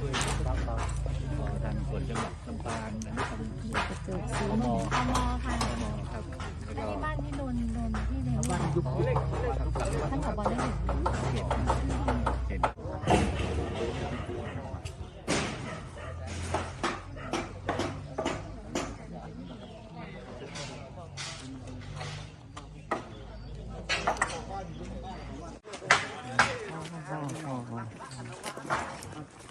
ำปางอันนี้ทำกระจุกสีมอพมค่ะมอครับแล้วก็บ้านที่โดนโดนที่เนวบ้านยุบยุบท่านผบได้เห็นเห็น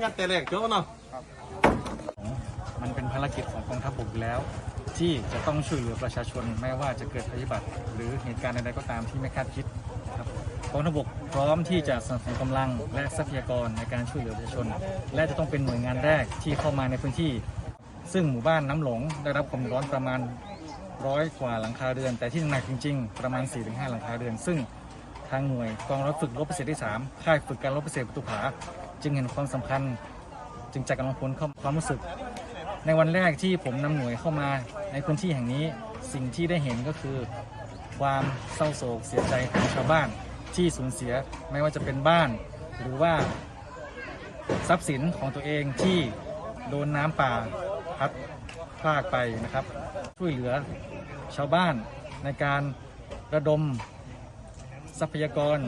งัดแต่แรกโจ้เนาะมันเป็นภารกิจของกองทัพบกแล้ว ที่จะต้องช่วยเหลือประชาชนไม่ว่าจะเกิดภัยพิบัติ หรือเหตุการณ์ใดๆก็ตามที่ไม่คาดคิดครับกองทัพบกพร้อมที่จะสนับสนุนกำลังและทรัพยากรในการช่วยเหลือประชาชน และจะต้องเป็นหน่วยงานแรกที่เข้ามาในพื้นที่ ซึ่งหมู่บ้านน้ำหลงได้รับความร้อนประมาณร้อยกว่าหลังคาเรือน แต่ที่หนักจริง ๆ ประมาณ 4-5 หลังคาเรือน ซึ่งทางหน่วยกองรบฝึกรบพิเศษที่ 3 ค่ายฝึกการรบพิเศษประตูผา จึงเห็นความสำคัญ จึงจัดกำลังพลเข้าความรู้สึก ในวันแรกที่ผมนำหน่วยเข้ามาในพื้นที่แห่งนี้สิ่งที่ได้เห็นก็คือ ความเศร้าโศกเสียใจของชาวบ้านที่สูญเสียไม่ว่าจะเป็นบ้าน หรือว่า ทรัพย์สินของตัวเองที่โดนน้ำป่าพัดพากไปนะครับ ช่วยเหลือชาวบ้านในการระดมทรัพยากร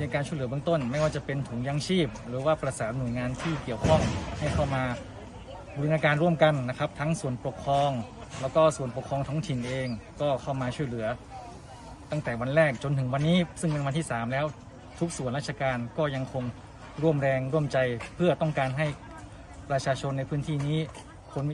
ในการช่วยเหลือเบื้องต้น ไม่ว่าจะเป็นถุงยังชีพ หรือว่าประสานหน่วยงานที่เกี่ยวข้องให้เข้ามาบูรณาการร่วมกันนะครับ ทั้งส่วนปกครอง แล้วก็ส่วนปกครองท้องถิ่นเอง ก็เข้ามาช่วยเหลือ ตั้งแต่วันแรกจนถึงวันนี้ ซึ่งเป็นวันที่ 3 แล้วทุกส่วนราชการก็ยังคงร่วมแรงร่วมใจเพื่อต้องการให้ประชาชนในพื้นที่นี้คน